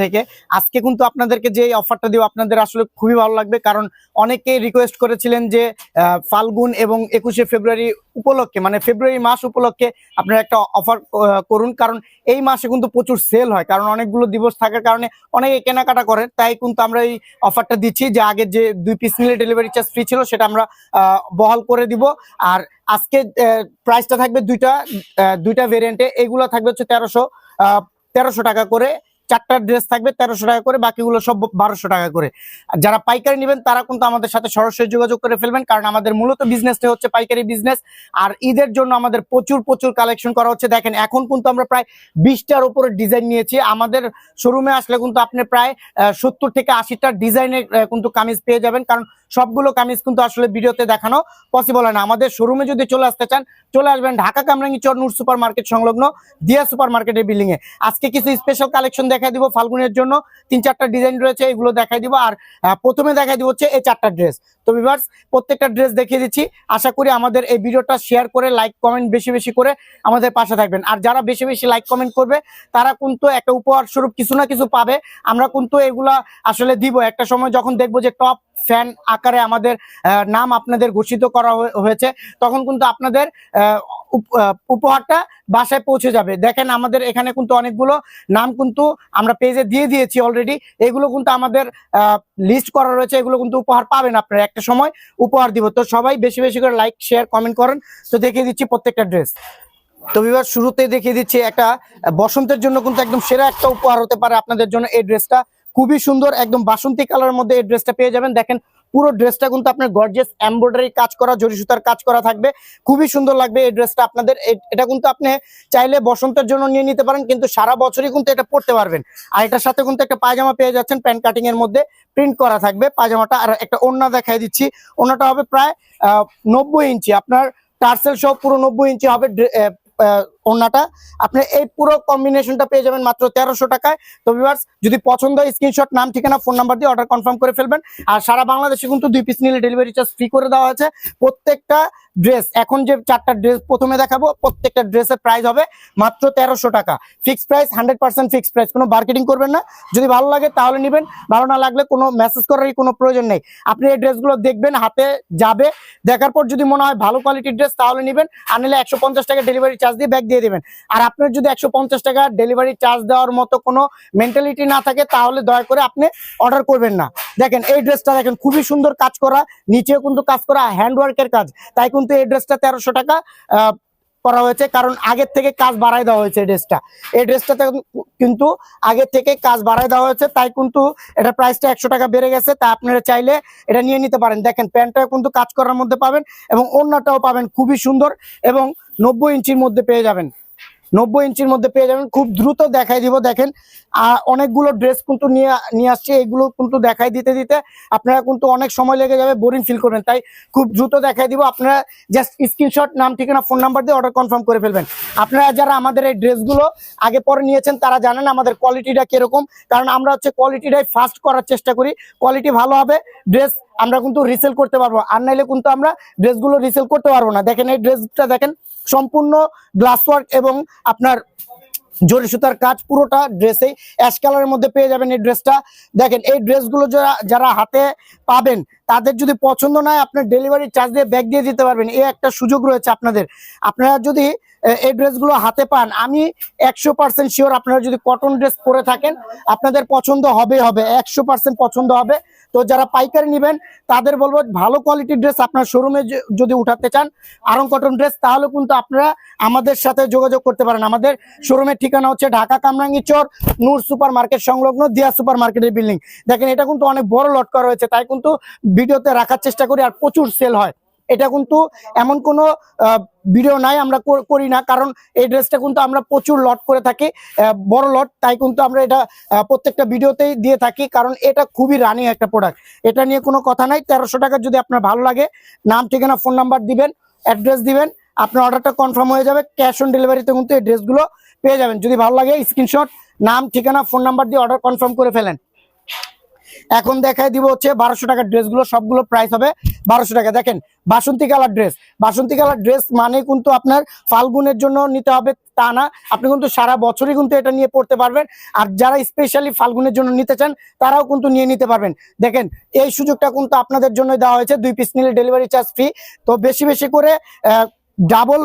থেকে। আজকে কিন্তু আপনাদেরকে যে অফারটা দিব, আপনাদের আসলে খুবই ভালো লাগবে। কারণ অনেকে রিকোয়েস্ট করেছিলেন যে ফাল্গুন এবং একুশে ফেব্রুয়ারি উপলক্ষে মানে ফেব্রুয়ারি মাস উপলক্ষে আপনারা একটা অফার করুন। কারণ এই মাসে কিন্তু প্রচুর সেল হয়। কারণ অনেকগুলো দিবস থাকার কারণে অনেকে কেনাকাটা করেন। তাই কিন্তু আমরা এই অফারটা দিচ্ছি যে, আগে যে দুই পিস নিলে ডেলিভারি চার্জ ফ্রি ছিল, সেটা আমরা বহাল করে দিব। আর আজকে প্রাইসটা থাকবে দুইটা দুইটা ভেরিয়েন্টে এগুলো থাকবে হচ্ছে তেরোশো তেরোশো টাকা করে। চারটা ড্রেস থাকবে তেরোশো টাকা করে, বাকিগুলো সব বারোশো টাকা করে। যারা পাইকারি নেবেন, তারা কিন্তু আমাদের সাথে সরাসরি যোগাযোগ করে ফেলবেন, কারণ আমাদের মূলত বিজনেসটা হচ্ছে পাইকারি বিজনেস আর ঈদের জন্য আমাদের প্রচুর প্রচুর কালেকশন করা হচ্ছে। দেখেন, এখন কিন্তু আমরা প্রায় বিশটার উপরে ডিজাইন নিয়েছি। আমাদের শোরুমে আসলে কিন্তু আপনি প্রায় সত্তর থেকে আশিটা ডিজাইনের কিন্তু কামিজ পেয়ে যাবেন। কারণ সবগুলো কামিজ কিন্তু আসলে ভিডিওতে দেখানো পসিবল হয় না। আমাদের শোরুমে যদি চলে আসতে চান, চলে আসবেন ঢাকা কামরাঙ্গি চর নূর সুপার মার্কেট সংলগ্ন দিয়া সুপার মার্কেটের বিল্ডিং এ। আজকে কিছু স্পেশাল কালেকশন দেখাই দিব ফাল্গুনের জন্য। তিন চারটা ডিজাইন রয়েছে, এগুলো দেখাই দিব। আর প্রথমে দেখাই দিব হচ্ছে এই চারটা ড্রেস তো ভিভার্স প্রত্যেকটা ড্রেস দেখিয়ে দিচ্ছি। আশা করি আমাদের এই ভিডিওটা শেয়ার করে লাইক কমেন্ট বেশি বেশি করে আমাদের পাশে থাকবেন। আর যারা বেশি বেশি লাইক কমেন্ট করবে, তারা কিন্তু একটা উপহার স্বরূপ কিছু না কিছু পাবে। আমরা কিন্তু এগুলা আসলে দিব। একটা সময় যখন দেখব যে টপ ফ্যান আকারে আমাদের নাম আপনাদের ঘোষিত করা হয়েছে, তখন কিন্তু আপনাদের উপহারটা বাসায় পৌঁছে যাবে। দেখেন আমাদের এখানে কিন্তু অনেকগুলো নাম কিন্তু আমরা পেজে দিয়ে দিয়েছি অলরেডি এগুলো কিন্তু আমাদের লিস্ট করা রয়েছে, এগুলো কিন্তু উপহার পাবেন আপনারা। একটা সময় উপহার দিব। তো সবাই বেশি বেশি করে লাইক শেয়ার কমেন্ট করেন। তো দেখিয়ে দিচ্ছি প্রত্যেকটা ড্রেস তো বিবার শুরুতেই দেখিয়ে দিচ্ছি একটা, বসন্তের জন্য কিন্তু একদম সেরা একটা উপহার হতে পারে আপনাদের জন্য এই ড্রেসটা খুবই সুন্দর, একদম বাসন্তী কালারের মধ্যে এই ড্রেসটা পেয়ে যাবেন। দেখেন পুরো ড্রেসটা কিন্তু আপনার গর্জিয়াস এমব্রয়ডারি কাজ করা, জরি সুতার কাজ করা থাকবে। খুবই সুন্দর লাগবে এই ড্রেসটা আপনাদের। এটা কিন্তু আপনি চাইলে বসন্তের জন্য নিয়ে নিতে পারেন, কিন্তু সারা বছরই কিন্তু এটা পড়তে পারবেন। আর এটার সাথে কিন্তু একটা পায়জামা পেয়ে যাচ্ছেন, প্যান্ট কাটিং এর মধ্যে প্রিন্ট করা থাকবে। পায়জামাটা আর একটা ওড়না দেখাই দিচ্ছি। ওড়নাটা হবে প্রায় নব্বই ইঞ্চি। আপনার টার্সেল সহ পুরো নব্বই ইঞ্চি হবে ওড়নাটা, আপনি এই পুরো কম্বিনেশনটা পেয়ে যাবেন মাত্র তেরোশো টাকায়। তো ভিউয়ার্স যদি পছন্দ হয় স্ক্রিনশট নাম, ঠিকানা ফোন নাম্বার দিয়ে অর্ডার কনফার্ম করে ফেলবেন। আর সারা বাংলাদেশে কিন্তু দুই পিস নিলে ডেলিভারি চার্জ ফ্রি করে দেওয়া হয়েছে। প্রত্যেকটা ড্রেস এখন যে চারটা ড্রেস প্রথমে দেখাবো, প্রত্যেকটা ড্রেসের প্রাইস হবে মাত্র তেরোশো টাকা। Fixed price hundred percent fixed price কোনো মার্কেটিং করবেন না। যদি ভালো লাগে তাহলে নেবেন, ভালো না লাগলে কোনো মেসেজ করারই কোনো প্রয়োজন নেই। আপনি এই ড্রেসগুলো দেখবেন, হাতে যাবে। দেখার পর যদি মনে হয় ভালো কোয়ালিটির ড্রেস তাহলে নেবেন। আর নিলে একশো পঞ্চাশ টাকা ডেলিভারি চার্জ দিয়ে ব্যাগ দিয়ে দেবেন। আর আপনার যদি একশো পঞ্চাশ টাকা ডেলিভারি চার্জ দেওয়ার মতো কোনো মেন্টালিটি না থাকে, তাহলে দয়া করে আপনি অর্ডার করবেন না। দেখেন, এই ড্রেসটা দেখেন, খুবই সুন্দর কাজ করা, নিচেও কিন্তু কাজ করা হ্যান্ড ওয়ার্কের কাজ। তাই কিন্তু এই ড্রেসটা তেরোশো টাকা করা হয়েছে, কারণ আগের থেকে কাজ বাড়াই দেওয়া হয়েছে এই ড্রেসটা এই ড্রেসটাতে কিন্তু আগে থেকে কাজ বাড়াই দেওয়া হয়েছে, তাই কিন্তু এটা প্রাইসটা একশো টাকা বেড়ে গেছে, তা আপনারা চাইলে এটা নিয়ে নিতে পারেন। দেখেন প্যান্টটা কিন্তু কাজ করার মধ্যে পাবেন এবং অন্যটাও পাবেন, খুবই সুন্দর এবং নব্বই ইঞ্চির মধ্যে পেয়ে যাবেন। নব্বই ইঞ্চির মধ্যে পেয়ে যাবেন। খুব দ্রুত দেখাই দিব, দেখেন। অনেকগুলো ড্রেস কিন্তু নিয়ে নিয়ে আসছে, এগুলো কিন্তু দেখাই দিতে দিতে আপনারা কিন্তু অনেক সময় লেগে যাবে, বোরিং ফিল করবেন। তাই খুব দ্রুত দেখাই দিব, আপনারা জাস্ট স্ক্রিনশট নাম, ঠিকানা ফোন নাম্বার দিয়ে অর্ডার কনফার্ম করে ফেলবেন। আপনারা যারা আমাদের এই ড্রেসগুলো আগে পরে নিয়েছেন, তারা জানেন আমাদের কোয়ালিটিটা কীরকম। কারণ আমরা হচ্ছে কোয়ালিটিটাই ফাস্ট করার চেষ্টা করি কোয়ালিটি ভালো হবে ড্রেস আমরা কিন্তু রিসেল করতে পারব। আর নাইলে কিন্তু আমরা ড্রেসগুলো রিসেল করতে পারব না। দেখেন এই ড্রেসটা দেখেন, সম্পূর্ণ গ্লাস ওয়ার্ক এবং আপনার জরি সুতার কাজ পুরোটা ড্রেসেই অ্যাশ কালারের মধ্যে পেয়ে যাবেন এই ড্রেসটা। দেখেন, এই ড্রেসগুলো যারা যারা হাতে পাবেন, তাদের যদি পছন্দ না হয় আপনার ডেলিভারি চার্জ দিয়ে ব্যাগ দিয়ে দিতে পারবেন। এই একটা সুযোগ রয়েছে আপনাদের। আপনারা যদি এই ড্রেসগুলো হাতে পান। আমি একশো পার্সেন্ট শিওর আপনারা যদি কটন ড্রেস পরে থাকেন, আপনাদের পছন্দ হবে হবে, একশো পার্সেন্ট পছন্দ হবে। তো যারা পাইকারি নেবেন, তাদের বলব ভালো কোয়ালিটির ড্রেস আপনার শোরুমে যদি উঠাতে চান আরং কটন ড্রেস তাহলে কিন্তু আপনারা আমাদের সাথে যোগাযোগ করতে পারেন। আমাদের শোরুমের ঠিকানা হচ্ছে ঢাকা কামরাঙ্গি চর, নূর সুপার মার্কেট সংলগ্ন দিয়া সুপার মার্কেটের বিল্ডিং দেখেন, এটা কিন্তু অনেক বড় লট করা হয়েছে, তাই কিন্তু ভিডিওতে রাখার চেষ্টা করি, আর প্রচুর সেল হয়। এটা কিন্তু এমন কোনো ভিডিও নাই আমরা করি না। কারণ এই ড্রেসটা কিন্তু আমরা প্রচুর লট করে থাকি বড় লট তাই কিন্তু আমরা এটা প্রত্যেকটা ভিডিওতেই দিয়ে থাকি। কারণ এটা খুবই রানিং একটা প্রোডাক্ট এটা নিয়ে কোনো কথা নাই। তেরোশো টাকা যদি আপনার ভালো লাগে, নাম, ঠিকানা ফোন নাম্বার দিবেন অ্যাড্রেস দিবেন, আপনার অর্ডারটা কনফার্ম হয়ে যাবে। ক্যাশ অন ডেলিভারিতে কিন্তু এই ড্রেসগুলো পেয়ে যাবেন। যদি ভালো লাগে স্ক্রিনশট নাম, ঠিকানা ফোন নাম্বার দিয়ে অর্ডার কনফার্ম করে ফেলেন। এখন দেখাই দিব হচ্ছে বারোশো টাকার ড্রেসগুলো, সবগুলো প্রাইস হবে বারোশো টাকা। দেখেন, বাসন্তী কালার ড্রেস বাসন্তী কালার ড্রেস মানে কিন্তু আপনার ফাল্গুনের জন্য নিতে হবে তা না। আপনি কিন্তু সারা বছরই কিন্তু এটা নিয়ে পড়তে পারবেন। আর যারা স্পেশালি ফাল্গুনের জন্য নিতে চান, তারাও কিন্তু নিয়ে নিতে পারবেন। দেখেন, এই সুযোগটা কিন্তু আপনাদের জন্য দেওয়া হয়েছে। দুই পিস নিলে ডেলিভারি চার্জ ফ্রি তো বেশি বেশি করে ডাবল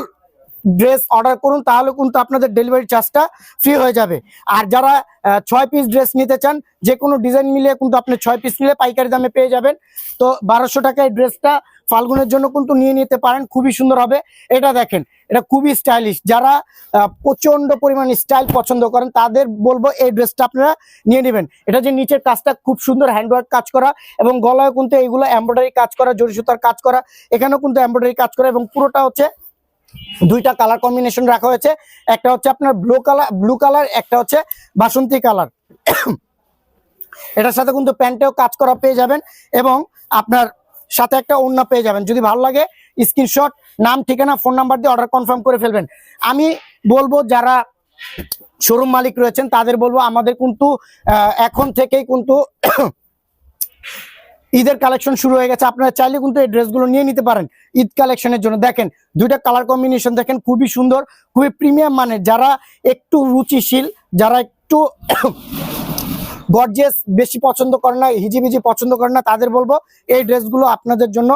ড্রেস অর্ডার করুন, তাহলে কিন্তু আপনাদের ডেলিভারি চার্জটা ফ্রি হয়ে যাবে। আর যারা ছয় পিস ড্রেস নিতে চান যে কোনো ডিজাইন মিলিয়ে কিন্তু আপনি ছয় পিস নিলে পাইকারি দামে পেয়ে যাবেন। তো বারোশো টাকায় ড্রেসটা ফাল্গুনের জন্য কিন্তু নিয়ে নিতে পারেন, খুবই সুন্দর হবে। এটা দেখেন, এটা খুবই স্টাইলিশ যারা প্রচণ্ড পরিমাণ স্টাইল পছন্দ করেন, তাদের বলব এই ড্রেসটা আপনারা নিয়ে নেবেন। এটা যে নিচের কাজটা খুব সুন্দর হ্যান্ডওয়ার্ক কাজ করা এবং গলায় কিন্তু এইগুলো এমব্রয়ডারি কাজ করা জরি সুতার কাজ করা, এখানেও কিন্তু এমব্রয়ডারি কাজ করা এবং পুরোটা হচ্ছে দুইটা কালার কম্বিনেশন রাখা হয়েছে। একটা হচ্ছে আপনার ব্লু কালার ব্লু কালার একটা হচ্ছে বাসন্তী কালার এটার সাথে কিন্তু প্যান্টেও কাজ করা পেয়ে যাবেন এবং আপনার সাথে একটা ওড়না পেয়ে যাবেন। যদি ভালো লাগে স্ক্রিনশট নাম, ঠিকানা ফোন নাম্বার দিয়ে অর্ডার কনফার্ম করে ফেলবেন। আমি বলব, যারা শোরুম মালিক রয়েছেন, তাদের বলব, আমাদের কিন্তু এখন থেকেই কিন্তু ঈদের কালেকশন শুরু হয়ে গেছে। আপনারা চাইলে কিন্তু এই ড্রেসগুলো নিয়ে নিতে পারেন ঈদ কালেকশনের জন্য। দেখেন, দুইটা কালার কম্বিনেশন দেখেন, খুবই সুন্দর, খুবই প্রিমিয়াম মানের। যারা একটু রুচিশীল, যারা একটু গর্জেস বেশি পছন্দ করে না, হিজিবিজি পছন্দ করে না, তাদের বলব, এই ড্রেসগুলো আপনাদের জন্য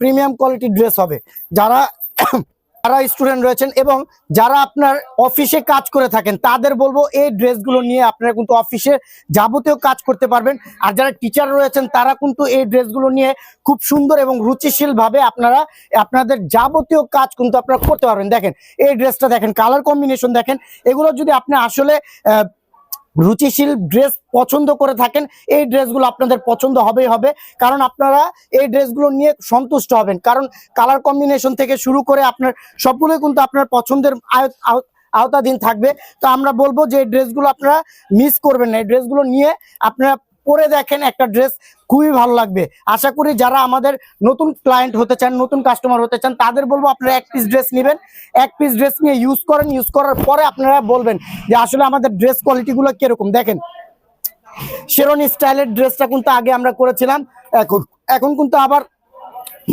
প্রিমিয়াম কোয়ালিটির ড্রেস হবে। যারা যারা স্টুডেন্ট রয়েছেন এবং যারা আপনার অফিসে কাজ করে থাকেন, তাদের বলব এই ড্রেসগুলো নিয়ে আপনারা কিন্তু অফিসে যাবতীয় কাজ করতে পারবেন। আর যারা টিচার রয়েছেন, তারা কিন্তু এই ড্রেসগুলো নিয়ে খুব সুন্দর এবং রুচিশীলভাবে আপনারা, আপনাদের যাবতীয় কাজ কিন্তু আপনারা করতে পারবেন। দেখেন, এই ড্রেসটা দেখেন কালার কম্বিনেশন দেখেন। এগুলো যদি আপনি আসলে রুচিশীল ড্রেস পছন্দ করে থাকেন, এই ড্রেসগুলো আপনাদের পছন্দ হবেই হবে। কারণ আপনারা এই ড্রেসগুলো নিয়ে সন্তুষ্ট হবেন। কারণ কালার কম্বিনেশন থেকে শুরু করে আপনার সবগুলোই কিন্তু আপনার পছন্দের আওতাধীন থাকবে। তো আমরা বলব যে এই ড্রেসগুলো আপনারা মিস করবেন না। এই ড্রেসগুলো নিয়ে আপনারা পরে দেখেন একটা ড্রেস খুবই ভালো লাগবে। আশা করি যারা আমাদের নতুন ক্লায়েন্ট হতে চান, নতুন কাস্টমার হতে চান, তাদের বলব আপনারা এক পিস ড্রেস নেবেন। এক পিস ড্রেস নিয়ে ইউজ করেন ইউজ করার পরে আপনারা বলবেন যে আসলে আমাদের ড্রেস কোয়ালিটিগুলো কীরকম। দেখেন শেরনি স্টাইলের ড্রেসটা কিন্তু আগে আমরা করেছিলাম, এখন এখন কিন্তু আবার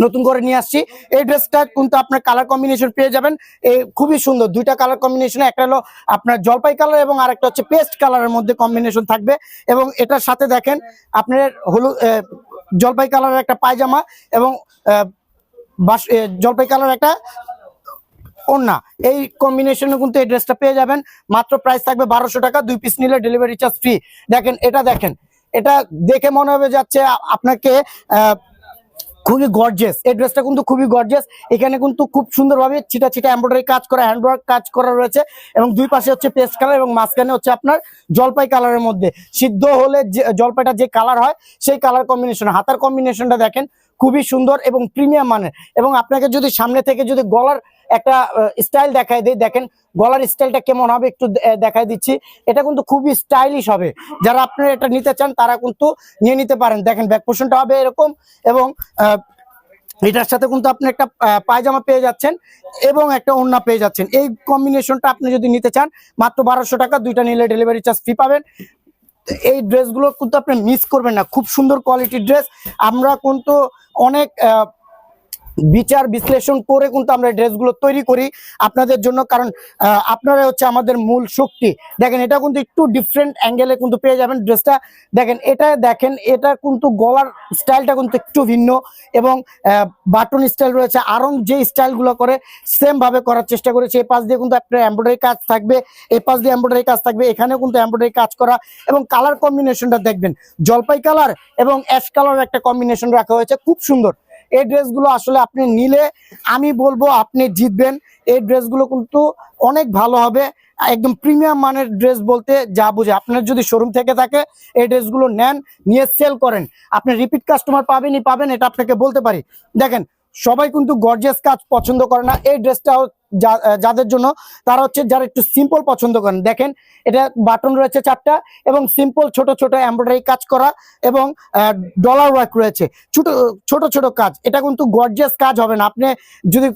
নতুন করে নিয়ে আসছি। এই ড্রেসটা কিন্তু আপনার কালার কম্বিনেশন পেয়ে যাবেন। এই খুবই সুন্দর দুইটা কালার কম্বিনেশন একটা হলো আপনার জলপাই কালার এবং আরেকটা হচ্ছে পেস্ট কালারের মধ্যে কম্বিনেশন থাকবে। এবং এটার সাথে দেখেন আপনার হলুদ জলপাই কালারের একটা পায়জামা এবং জলপাই কালার একটা ওড়না। এই কম্বিনেশনে কিন্তু এই ড্রেসটা পেয়ে যাবেন। মাত্র প্রাইস থাকবে বারোশো টাকা, দুই পিস নিলে ডেলিভারি চার্জ ফ্রি দেখেন, এটা দেখেন, এটা দেখে মনে হবে যাচ্ছে আপনাকে খুবই গর্জেস এই ড্রেসটা কিন্তু খুবই গর্জেস এখানে কিন্তু খুব সুন্দরভাবে ছিটা ছিটা এমব্রয়ডারি কাজ করা হ্যান্ডওয়ার্ক কাজ করা রয়েছে এবং দুই পাশে হচ্ছে পেস্ট কালার এবং মাঝখানে হচ্ছে আপনার জলপাই কালারের মধ্যে। সিদ্ধ হলে যে, জলপাইটা যে কালার হয়, সেই কালার কম্বিনেশন হাতার কম্বিনেশনটা দেখেন, খুবই সুন্দর এবং প্রিমিয়াম মানের। এবং আপনাকে যদি সামনে থেকে যদি গলার একটা স্টাইল দেখায় দিই। দেখেন, গলার স্টাইলটা কেমন হবে একটু দেখায় দিচ্ছি। এটা কিন্তু খুবই স্টাইলিশ হবে। যারা আপনারা এটা নিতে চান, তারা কিন্তু নিয়ে নিতে পারেন। দেখেন ব্যাক পোর্শনটা হবে এরকম এবং এটার সাথে কিন্তু আপনি একটা পায়জামা পেয়ে যাচ্ছেন এবং একটা ওড়না পেয়ে যাচ্ছেন। এই কম্বিনেশনটা আপনি যদি নিতে চান, মাত্র বারোশো টাকা, দুইটা নিলে ডেলিভারি চার্জ ফ্রি পাবেন। এই ড্রেসগুলো কিন্তু আপনি মিস করবেন না। খুব সুন্দর কোয়ালিটির ড্রেস আমরা কিন্তু অনেক বিচার বিশ্লেষণ করে কিন্তু আমরা ড্রেসগুলো তৈরি করি আপনাদের জন্য, কারণ আপনারা হচ্ছে আমাদের মূল শক্তি। দেখেন, এটা কিন্তু একটু ডিফারেন্ট অ্যাঙ্গেলে কিন্তু পেয়ে যাবেন ড্রেসটা। দেখেন, এটা দেখেন, এটা কিন্তু গলার স্টাইলটা কিন্তু একটু ভিন্ন এবং বাটন স্টাইল রয়েছে। আরং যে স্টাইলগুলো করে সেম ভাবে করার চেষ্টা করেছে। এই পাশ দিয়ে কিন্তু আপনার এমব্রয়ডারি কাজ থাকবে এই পাশ দিয়ে এমব্রয়ডারি কাজ থাকবে, এখানেও কিন্তু এমব্রয়ডারি কাজ করা এবং কালার কম্বিনেশনটা দেখবেন। জলপাই কালার এবং অ্যাশ কালার একটা কম্বিনেশন রাখা হয়েছে, খুব সুন্দর। এই ড্রেসগুলো আসলে আপনি নিলে আমি বলব আপনি জিতবেন। এই ড্রেসগুলো কিন্তু অনেক ভালো হবে। একদম প্রিমিয়াম মানের ড্রেস বলতে যা বুঝে। আপনার যদি শোরুম থেকে থাকে, এই ড্রেসগুলো নেন, নিয়ে সেল করেন। আপনি রিপিট কাস্টমার পাবেনই, পাবেন, এটা আপনাকে বলতে পারি। দেখেন সবাই কিন্তু গর্জিয়াস কাজ পছন্দ করে না। এই ড্রেসটা যাদের জন্য তারা হচ্ছে যারা একটু সিম্পল পছন্দ করেন। দেখেন, এটা বাটন রয়েছে চারটা এবং সিম্পল ছোট ছোট এমব্রয়ডারি কাজ করা এবং ডলার ওয়ার্ক রয়েছে। ছোট ছোট ছোট কাজ, এটা কিন্তু গর্জিয়াস কাজ হবে না। আপনি যদি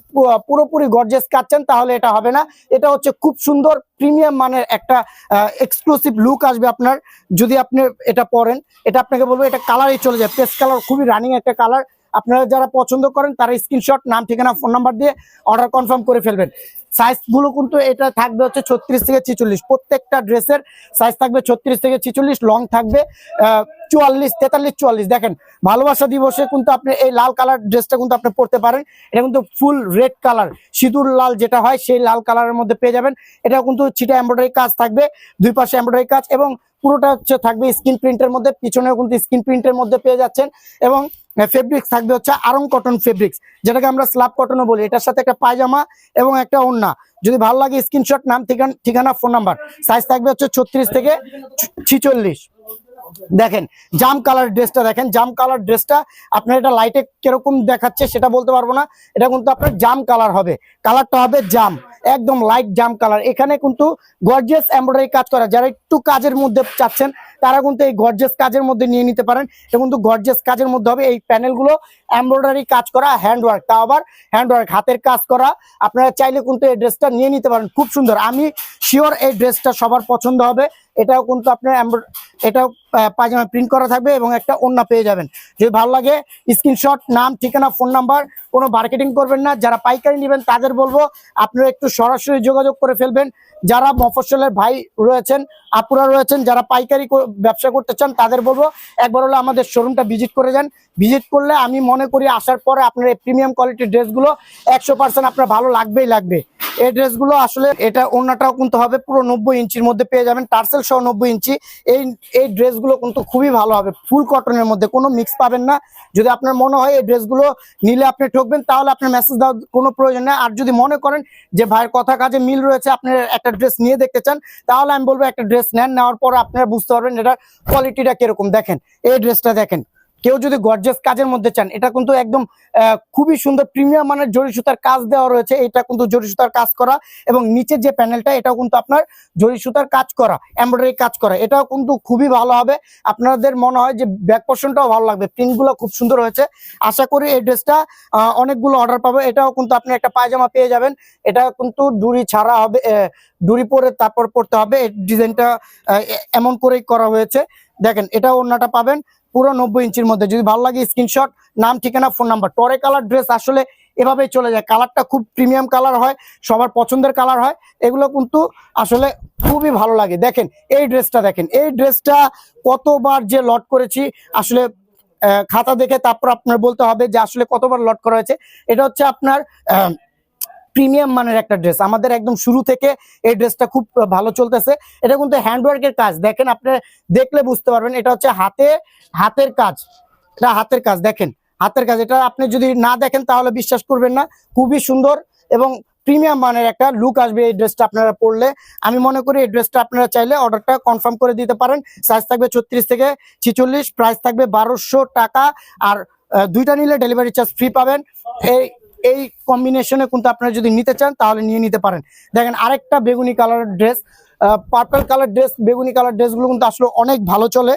পুরোপুরি গর্জিয়াস কাজ চান তাহলে এটা হবে না। এটা হচ্ছে খুব সুন্দর প্রিমিয়াম মানের একটা এক্সক্লুসিভ লুক আসবে আপনার। যদি আপনি এটা পরেন, এটা আপনাকে বলব, এটা কালারই চলে যায়। পেস্ট কালার খুবই রানিং একটা কালার আপনারা যারা পছন্দ করেন, তারা স্ক্রিনশট নাম, ঠিকানা ফোন নাম্বার দিয়ে অর্ডার কনফার্ম করে ফেলবেন। সাইজগুলো কিন্তু এটা থাকবে হচ্ছে ছত্রিশ থেকে ছিচল্লিশ। প্রত্যেকটা ড্রেসের সাইজ থাকবে ছত্রিশ থেকে ছিচল্লিশ লং থাকবে চুয়াল্লিশ, তেতাল্লিশ, চুয়াল্লিশ। দেখেন, ভালোবাসা দিবসে কিন্তু আপনি এই লাল কালার ড্রেসটা কিন্তু আপনি পড়তে পারেন। এটা কিন্তু ফুল রেড কালার সিঁদুর লাল যেটা হয়, সেই লাল কালারের মধ্যে পেয়ে যাবেন। এটা কিন্তু ছিটা এমব্রয়ডারি কাজ থাকবে, দুই পাশে এমব্রয়ডারি কাজ এবং পুরোটা হচ্ছে থাকবে স্ক্রিন প্রিন্টের মধ্যে, পিছনেও কিন্তু স্ক্রিন প্রিন্টের মধ্যে পেয়ে যাচ্ছেন। এবং ফেব্রিক্স থাকবে হচ্ছে আরং কটন ফেব্রিক্স যেটাকে আমরা স্ল্যাব কটনও বলি। এটার সাথে একটা পায়জামা এবং একটা ওড়না। যদি ভালো লাগে স্ক্রিনশট নাম, ঠিকানা ঠিকানা ফোন নাম্বার সাইজ থাকবে হচ্ছে ছত্রিশ থেকে ছিচল্লিশ। দেখেন, জাম কালার ড্রেসটা দেখেন, জাম কালার ড্রেসটা আপনার এটা লাইটে কীরকম দেখাচ্ছে সেটা বলতে পারব না। এটা কিন্তু আপনার জাম কালার হবে। কালারটা হবে জাম। একদম লাইট জাম কালার এখানে কিন্তু গর্জিয়াস এমব্রয়ডারি কাজ করা। যারা একটু কাজের মধ্যে চাচ্ছেন, তারা কিন্তু এই গর্জিয়াস কাজের মধ্যে নিয়ে নিতে পারেন। এবং কিন্তু গর্জিয়াস কাজের মধ্যে হবে। এই প্যানেলগুলো এমব্রয়ডারি কাজ করা হ্যান্ড ওয়ার্ক তাও আবার হ্যান্ড ওয়ার্ক হাতের কাজ করা। আপনারা চাইলে কিন্তু এই ড্রেসটা নিয়ে নিতে পারেন। খুব সুন্দর। আমি শিওর এই ড্রেসটা সবার পছন্দ হবে। এটাও কিন্তু আপনার এটাও আহ, পায়জামা প্রিন্ট করা থাকবে এবং একটা ওড়না পেয়ে যাবেন। যদি ভালো লাগে স্ক্রিনশট নাম ঠিকানা ফোন নাম্বার কোনো মার্কেটিং করবেন না। যারা পাইকারি নেবেন তাদের বলব আপনারা একটু সরাসরি যোগাযোগ করে ফেলবেন। যারা মফস্বলের ভাই রয়েছেন আপুরা রয়েছেন যারা পাইকারি ব্যবসা করতে চান তাদের বলব একবার হলো আমাদের শোরুমটা ভিজিট করে যান। ভিজিট করলে আমি মনে করি আসার পরে আপনার এই প্রিমিয়াম কোয়ালিটির ড্রেসগুলো একশো পার্সেন্ট আপনার ভালো লাগবেই লাগবে। এই ড্রেসগুলো আসলে এটা অন্যটাও কিন্তু হবে, পুরো নব্বই ইঞ্চির মধ্যে পেয়ে যাবেন, টার্সেল সহ নব্বই ইঞ্চি। এই এই ড্রেসগুলো কিন্তু খুবই ভালো হবে ফুল কটনের মধ্যে, কোনো মিক্স পাবেন না। যদি আপনার মনে হয় এই ড্রেসগুলো নিলে আপনি ঠকবেন, তাহলে আপনার মেসেজ দেওয়ার কোনো প্রয়োজন নেই। আর যদি মনে করেন যে ভাইয়ের কথা কাজে মিল রয়েছে আপনার একটা ড্রেস নিয়ে দেখতে চান, তাহলে আমি বলব একটা ড্রেস নেন, নেওয়ার পর আপনারা বুঝতে পারবেন এটার কোয়ালিটিটা কীরকম। দেখেন, এই ড্রেসটা দেখেন কেউ যদি গর্জিয়াস কাজের মধ্যে চান, এটা কিন্তু একদম খুবই সুন্দর প্রিমিয়াম মানের জরি সুতার কাজ দেওয়া রয়েছে, এটা কিন্তু জরি সুতার কাজ করা এবং নিচের যে প্যানেলটা এটাও কিন্তু আপনার জরি সুতার কাজ করা এমব্রয়ডারি কাজ করা, এটাও কিন্তু খুবই ভালো হবে। আপনাদের মনে হয় যে ব্যাক পোর্শনটাও ভালো লাগবে প্রিন্টগুলো খুব সুন্দর হয়েছে। আশা করি এই ড্রেসটা অনেকগুলো অর্ডার পাবে, এটাও কিন্তু আপনি একটা পায়জামা পেয়ে যাবেন। এটা কিন্তু ডুরি ছাড়া হবে ডুরি পরে তারপর পড়তে হবে ডিজাইনটা এমন করেই করা হয়েছে। দেখেন, এটা ওড়নাটা পাবেন পুরো নব্বই ইঞ্চির মধ্যে। যদি ভালো লাগে স্ক্রিনশট নাম, ঠিকানা ফোন নাম্বার টরে কালার ড্রেস আসলে এভাবেই চলে যায়। কালারটা খুব প্রিমিয়াম কালার হয়, সবার পছন্দের কালার হয়, এগুলো কিন্তু আসলে খুবই ভালো লাগে। দেখেন, এই ড্রেসটা দেখেন, এই ড্রেসটা কতবার যে লট করেছি, আসলে খাতা দেখে তারপর আপনার বলতে হবে যে আসলে কতবার লট করা হয়েছে। এটা হচ্ছে আপনার প্রিমিয়াম মানের একটা ড্রেস। আমাদের একদম শুরু থেকে এই ড্রেসটা খুব ভালো চলতেছে। এটা কিন্তু হ্যান্ডওয়ার্কের কাজ। দেখেন, আপনি দেখলে বুঝতে পারবেন, এটা হচ্ছে হাতে, হাতের কাজ। এটা হাতের কাজ, দেখেন। হাতের কাজ, এটা আপনি যদি না দেখেন, তাহলে বিশ্বাস করবেন না। খুবই সুন্দর এবং প্রিমিয়াম মানের একটা লুক আসবে এই ড্রেসটা আপনারা পরলে। আমি মনে করি এই ড্রেসটা আপনারা চাইলে অর্ডারটা কনফার্ম করে দিতে পারেন। সাইজ থাকবে ছত্রিশ থেকে ছিচল্লিশ প্রাইস থাকবে বারোশো টাকা। আর দুইটা নিলে ডেলিভারি চার্জ ফ্রি পাবেন। এই এই কম্বিনেশনে কিন্তু আপনারা যদি নিতে চান, তাহলে নিয়ে নিতে পারেন। দেখেন, আরেকটা বেগুনি colour dress purple colour dress বেগুনি কালার ড্রেসগুলো কিন্তু আসলে অনেক ভালো চলে।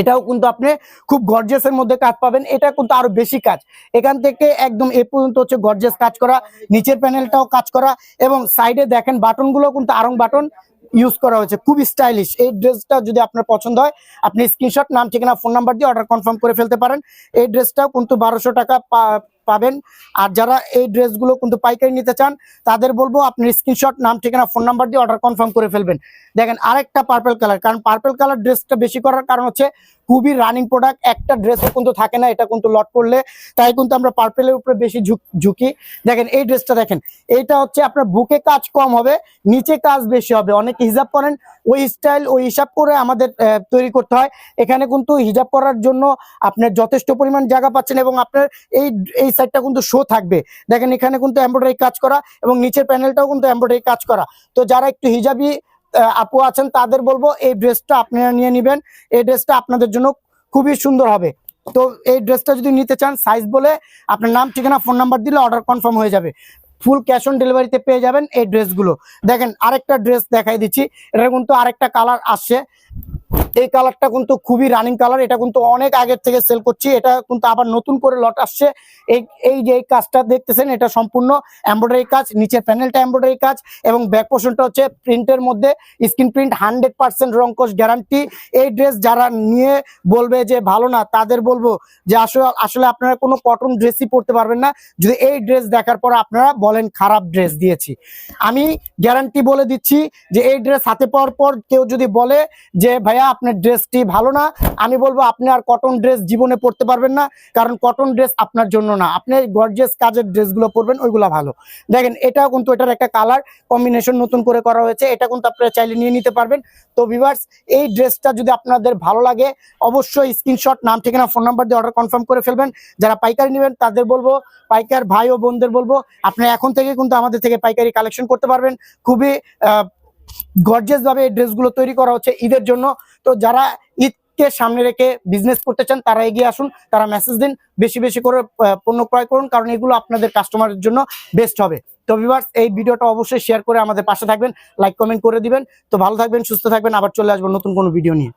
এটাও কিন্তু আপনি খুব গর্জিয়াসের মধ্যে কাজ পাবেন। এটা কিন্তু আরও বেশি কাজ। এখান থেকে একদম এ পর্যন্ত হচ্ছে গর্জিয়াস কাজ করা, নিচের প্যানেলটাও কাজ করা এবং সাইডে দেখেন বাটনগুলো কিন্তু আরং বাটন ইউজ করা হয়েছে। খুব স্টাইলিশ এই ড্রেসটা যদি আপনার পছন্দ হয়, আপনি স্ক্রিনশট নাম, ঠিকানা ফোন নাম্বার দিয়ে অর্ডার কনফার্ম করে ফেলতে পারেন। এই ড্রেসটাও কিন্তু বারোশো টাকা পাবেন। আর যারা এই ড্রেসগুলো কিন্তু পাইকারি নিতে চান, তাদের বলব আপনি স্ক্রিনশট নাম, ঠিকানা ফোন নাম্বার দিয়ে অর্ডার কনফার্ম করে ফেলবেন। দেখেন আরেকটা পার্পল কালার কারণ পার্পল কালার ড্রেসটা বেশি করার কারণ হচ্ছে খুবই রানিং প্রোডাক্ট একটা ড্রেসও কিন্তু থাকে না, এটা কিন্তু লট করলে। তাই কিন্তু আমরা পার্পেলের উপরে বেশি ঝুঁক- দেখেন এই ড্রেসটা দেখেন, এইটা হচ্ছে আপনার বুকে কাজ কম হবে, নিচে কাজ বেশি হবে। অনেকে হিজাব করেন, ওই স্টাইল ওই হিসাব করে আমাদের তৈরি করতে হয়। এখানে কিন্তু হিজাব করার জন্য আপনার যথেষ্ট পরিমাণ জায়গা পাচ্ছেন এবং আপনার এই এই সাইডটা কিন্তু শো থাকবে। দেখেন এখানে কিন্তু এমব্রয়ডারি কাজ করা এবং নিচের প্যানেলটাও কিন্তু এমব্রয়ডারি কাজ করা। তো যারা একটু হিজাবি আপু আছেন, তাদের বলব এই ড্রেসটা আপনারা নিয়ে নেবেন। এই ড্রেসটা আপনাদের জন্য খুবই সুন্দর হবে। তো এই ড্রেসটা যদি নিতে চান সাইজ বলে আপনার নাম, ঠিকানা ফোন নাম্বার দিলে অর্ডার কনফার্ম হয়ে যাবে। ফুল ক্যাশ অন ডেলিভারিতে পেয়ে যাবেন এই ড্রেসগুলো দেখেন আরেকটা ড্রেস দেখাই দিচ্ছি। এটা কিন্তু আরেকটা কালার আসছে। এই কালারটা কিন্তু খুবই রানিং কালার, এটা কিন্তু অনেক আগের থেকে সেল করছি, এটা কিন্তু আবার নতুন করে লট আসছে। এই এই যে কাজটা দেখতেছেন, এটা সম্পূর্ণ এমব্রয়ডারি কাজ, নিচের প্যানেলটা এমব্রয়ডারি কাজ, এবং ব্যাক পোর্শনটা হচ্ছে প্রিন্টের মধ্যে স্ক্রিন প্রিন্ট হান্ড্রেড পার্সেন্ট রঙ্কশ গ্যারান্টি এই ড্রেস যারা নিয়ে বলবে যে ভালো না, তাদের বলব যে আসলে আসলে আপনারা কোনো কটন ড্রেসই পরতে পারবেন না। যদি এই ড্রেস দেখার পর আপনারা বলেন, খারাপ ড্রেস দিয়েছি। আমি গ্যারান্টি বলে দিচ্ছি যে এই ড্রেস হাতে পাওয়ার পর কেউ যদি বলে যে, ভাইয়া আপনার ড্রেসটি ভালো না, আমি বলব আপনি আর কটন ড্রেস জীবনে পরতে পারবেন না, কারণ কটন ড্রেস আপনার জন্য না। আপনি গর্জিয়াস কাজের ড্রেসগুলো পরবেন, ওইগুলো ভালো। দেখেন, এটাও কিন্তু এটার একটা কালার কম্বিনেশন নতুন করে করা হয়েছে, এটা কিন্তু আপনারা চাইলে নিয়ে নিতে পারবেন। তো ভিভার্স এই ড্রেসটা যদি আপনাদের ভালো লাগে, অবশ্যই স্ক্রিনশট নাম, ঠিকানা ফোন নাম্বার দিয়ে অর্ডার কনফার্ম করে ফেলবেন। যারা পাইকারি নেবেন, তাদের বলব, পাইকার ভাই ও বোনদের বলব, আপনি এখন থেকে কিন্তু আমাদের থেকে পাইকারি কালেকশন করতে পারবেন। খুবই গর্জিয়াস ভাবে এই ড্রেসগুলো তৈরি করা হচ্ছে ঈদের জন্য। তো যারা ঈদকে সামনে রেখে বিজনেস করতে চান, তারা এগিয়ে আসুন, তারা মেসেজ দিন, বেশি বেশি করে পণ্য ক্রয় করুন, কারণ এগুলো আপনাদের কাস্টমারের জন্য বেস্ট হবে। তো ভিভার্স এই ভিডিওটা অবশ্যই শেয়ার করে আমাদের পাশে থাকবেন লাইক কমেন্ট করে দিবেন। তো ভালো থাকবেন, সুস্থ থাকবেন, আবার চলে আসবেন নতুন কোনো ভিডিও নিয়ে।